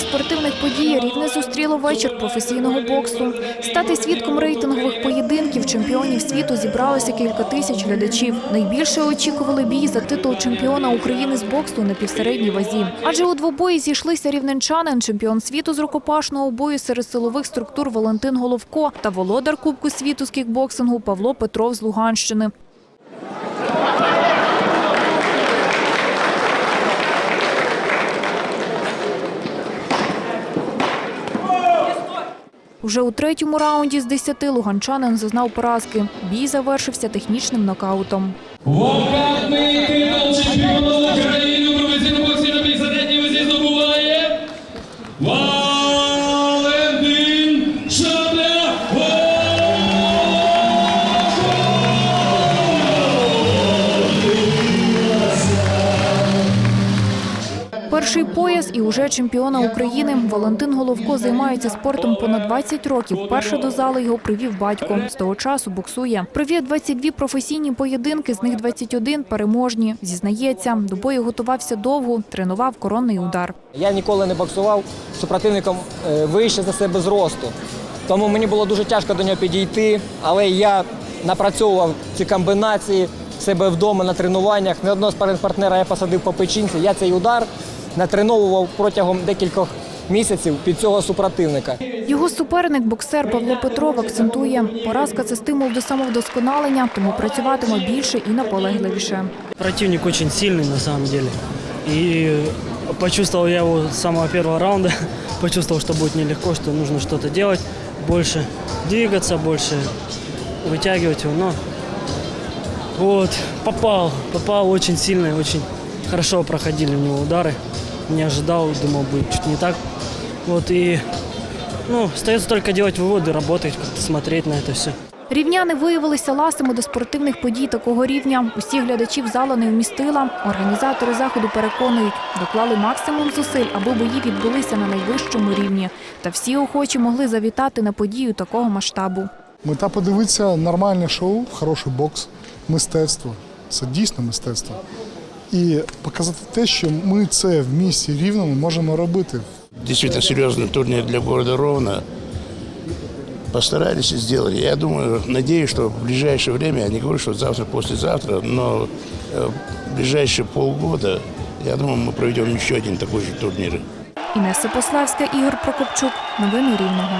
спортивних подій рівне зустріло вечір професійного боксу. Стати свідком рейтингових поєдинків чемпіонів світу зібралося кілька тисяч глядачів. Найбільше очікували бій за титул чемпіона України з боксу на півсередній вазі. Адже у двобої зійшлися рівненчанин, чемпіон світу з рукопашного бою серед силових структур Валентин Головко та володар Кубку світу з кікбоксингу Павло Петров з Луганщини. Уже у третьому раунді з десяти луганчанин зазнав поразки. Бій завершився технічним нокаутом. Вакантний титул чемпіона України Перший пояс і уже чемпіона України. Валентин Головко займається спортом понад 20 років. Перше до зали його привів батько. З того часу боксує. Провів 22 професійні поєдинки, з них 21 переможні. Зізнається, до бою готувався довго, тренував коронний удар. Я ніколи не боксував супротивником е, вище за себе зросту. Тому мені було дуже тяжко до нього підійти, але я напрацьовував ці комбінації себе вдома на тренуваннях. Не одного партнера я посадив по печінці. Я цей удар натреновував протягом декількох місяців під цього супротивника. Його суперник, боксер Павло Петров, акцентує, поразка це стимул до самовдосконалення, тому працюватиме більше і наполегливіше. Противник очень сильный на самом деле. И почувствовал я его с самого первого раунда. Почувствовал, что будет нелегко, что нужно что-то делать, больше двигаться, больше вытягивать его. Но вот, попал, попал очень сильно, очень хорошо проходили у него удары. Не ожидал, думал, будет чуть не так. Вот и, ну, остается только делать выводы, работать, как-то смотреть на это все. Рівняни виявилися ласими до спортивних подій такого рівня. Усі глядачів зала не вмістила. Організатори заходу переконують, доклали максимум зусиль, аби бої відбулися на найвищому рівні. Та всі охочі могли завітати на подію такого масштабу. Мета подивитися нормальне шоу, хороший бокс, мистецтво. Це дійсно мистецтво. І показати те, що ми це в місті рівному можемо робити. действительно серьезный турнир для города Ровно. Постарались и сделали. Я думаю, надеюсь, что в ближайшее время, я не говорю, что завтра, послезавтра, но э, в ближайшие полгода, я думаю, мы проведем еще один такой же турнир. Інеса Пославська, Ігор Прокопчук. Новини Рівного.